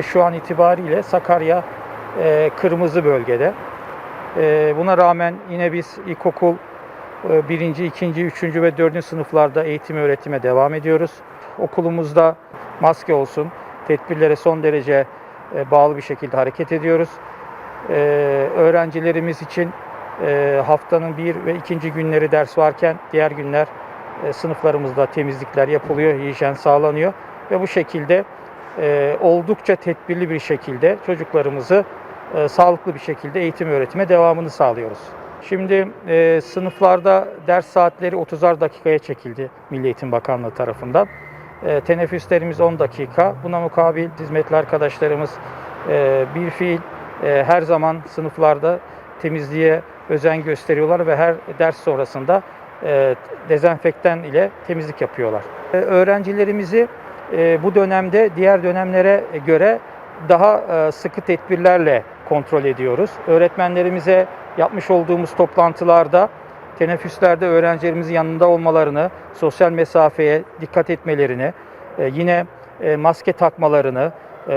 Şu an itibariyle Sakarya e, kırmızı bölgede. E, buna rağmen yine biz ilkokul e, birinci, ikinci, üçüncü ve dördüncü sınıflarda eğitim öğretime devam ediyoruz. Okulumuzda maske olsun, tedbirlere son derece e, bağlı bir şekilde hareket ediyoruz. E, öğrencilerimiz için e, haftanın bir ve ikinci günleri ders varken diğer günler e, sınıflarımızda temizlikler yapılıyor, hijyen sağlanıyor ve bu şekilde e, oldukça tedbirli bir şekilde çocuklarımızı e, sağlıklı bir şekilde eğitim öğretime devamını sağlıyoruz. Şimdi e, sınıflarda ders saatleri 30'ar dakikaya çekildi Milli Eğitim Bakanlığı tarafından. E, teneffüslerimiz 10 dakika. Buna mukabil hizmetli arkadaşlarımız e, bir fiil e, her zaman sınıflarda temizliğe özen gösteriyorlar ve her ders sonrasında e, dezenfektan ile temizlik yapıyorlar. E, öğrencilerimizi bu dönemde diğer dönemlere göre daha e, sıkı tedbirlerle kontrol ediyoruz. Öğretmenlerimize yapmış olduğumuz toplantılarda teneffüslerde öğrencilerimizin yanında olmalarını, sosyal mesafeye dikkat etmelerini, e, yine e, maske takmalarını e,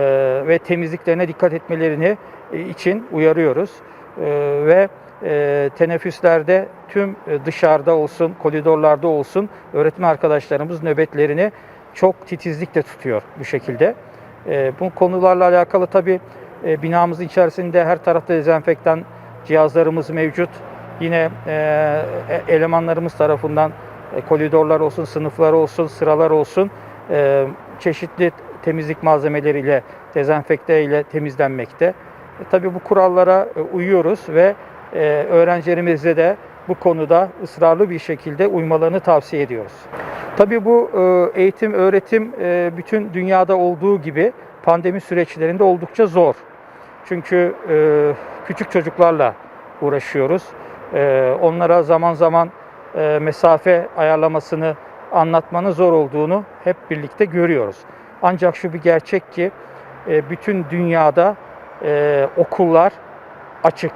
ve temizliklerine dikkat etmelerini e, için uyarıyoruz. E, ve e, teneffüslerde tüm e, dışarıda olsun, koridorlarda olsun öğretmen arkadaşlarımız nöbetlerini çok titizlikle tutuyor bu şekilde. E, bu konularla alakalı tabii e, binamızın içerisinde her tarafta dezenfektan cihazlarımız mevcut. Yine e, elemanlarımız tarafından e, koridorlar olsun, sınıflar olsun, sıralar olsun e, çeşitli temizlik malzemeleriyle, dezenfekte ile temizlenmekte. E, tabii bu kurallara e, uyuyoruz ve e, öğrencilerimize de bu konuda ısrarlı bir şekilde uymalarını tavsiye ediyoruz. Tabii bu e, eğitim, öğretim e, bütün dünyada olduğu gibi pandemi süreçlerinde oldukça zor. Çünkü e, küçük çocuklarla uğraşıyoruz. Onlara zaman zaman mesafe ayarlamasını anlatmanın zor olduğunu hep birlikte görüyoruz. Ancak şu bir gerçek ki bütün dünyada okullar açık.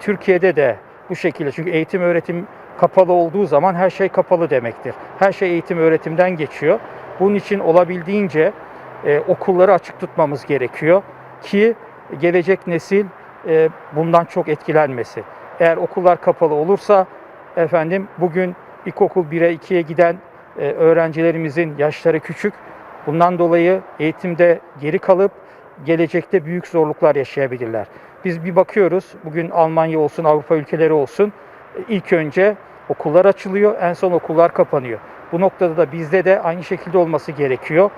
Türkiye'de de bu şekilde çünkü eğitim öğretim kapalı olduğu zaman her şey kapalı demektir. Her şey eğitim öğretimden geçiyor. Bunun için olabildiğince e, okulları açık tutmamız gerekiyor ki gelecek nesil e, bundan çok etkilenmesi. Eğer okullar kapalı olursa efendim bugün ilkokul 1'e 2'ye giden e, öğrencilerimizin yaşları küçük. Bundan dolayı eğitimde geri kalıp gelecekte büyük zorluklar yaşayabilirler. Biz bir bakıyoruz bugün Almanya olsun Avrupa ülkeleri olsun e, ilk önce okullar açılıyor en son okullar kapanıyor. Bu noktada da bizde de aynı şekilde olması gerekiyor.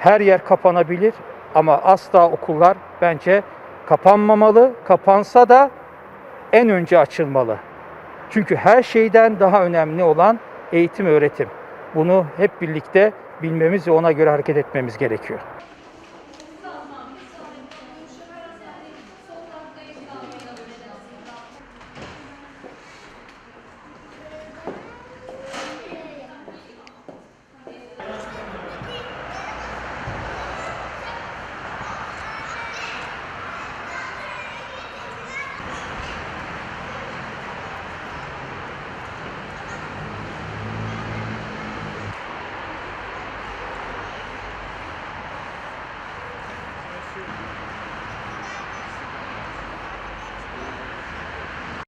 Her yer kapanabilir ama asla okullar bence kapanmamalı. Kapansa da en önce açılmalı. Çünkü her şeyden daha önemli olan eğitim öğretim. Bunu hep birlikte bilmemiz ve ona göre hareket etmemiz gerekiyor.